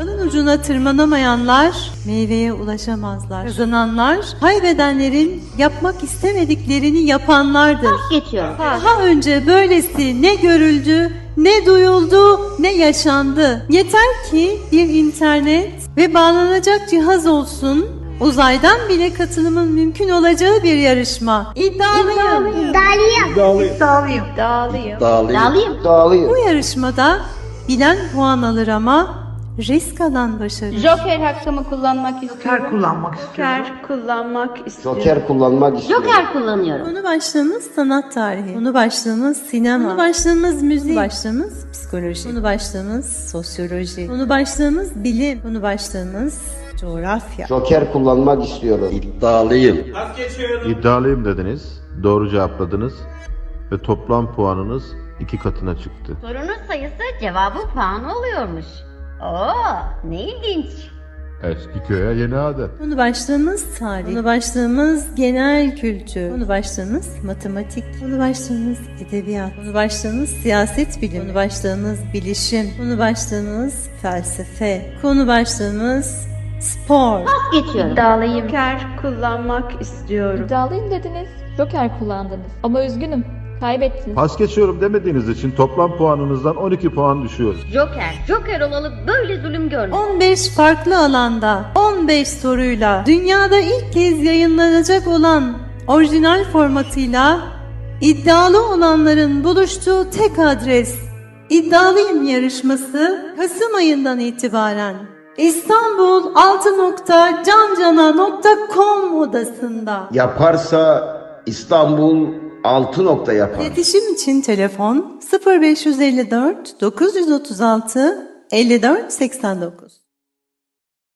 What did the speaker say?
Dalın ucuna tırmanamayanlar meyveye ulaşamazlar. Kazananlar kaybedenlerin yapmak istemediklerini yapanlardır. Geçiyorum. Daha önce böylesi ne görüldü, ne duyuldu, ne yaşandı. Yeter ki bir internet ve bağlanacak cihaz olsun. Uzaydan bile katılımın mümkün olacağı bir yarışma. İddialıyım. Dağılıyım. Bu yarışmada bilen puan alır ama risk alan başarır. Joker hakkımı kullanmak istiyorum. Joker kullanmak istiyorum. Joker kullanmak istiyorum. Joker kullanmak istiyorum. Joker kullanıyorum. Konu başlığımız sanat tarihi. Konu başlığımız sinema. Konu başlığımız müzik. Konu başlığımız psikoloji. Konu başlığımız sosyoloji. Konu başlığımız bilim. Konu başlığımız coğrafya. Joker kullanmak istiyorum. İddialıyım. İddialıyım dediniz, doğru cevapladınız ve toplam puanınız iki katına çıktı. Sorunun sayısı cevabın puanı oluyormuş. Oo, ne ilginç. Eski köye yeni adet. Konu başlığımız tarih. Konu başlığımız genel kültür. Konu başlığımız matematik. Konu başlığımız edebiyat. Konu başlığımız siyaset bilimi. Konu başlığımız bilişim. Konu başlığımız felsefe. Konu başlığımız spor. Geçiyorum. İddialıyım. Joker kullanmak istiyorum. İddialıyım dediniz. Joker kullandınız. Ama üzgünüm. Kaybettiniz. Pas geçiyorum demediğiniz için toplam puanınızdan 12 puan düşüyor. Joker, Joker olalı böyle zulüm görmedim. 15 farklı alanda 15 soruyla dünyada ilk kez yayınlanacak olan orijinal formatıyla iddialı olanların buluştuğu tek adres İddialıyım yarışması Kasım ayından itibaren İstanbul altı.cancana.com odasında. Yaparsa İstanbul 6 nokta yapar. İletişim için telefon 0554 936 54 89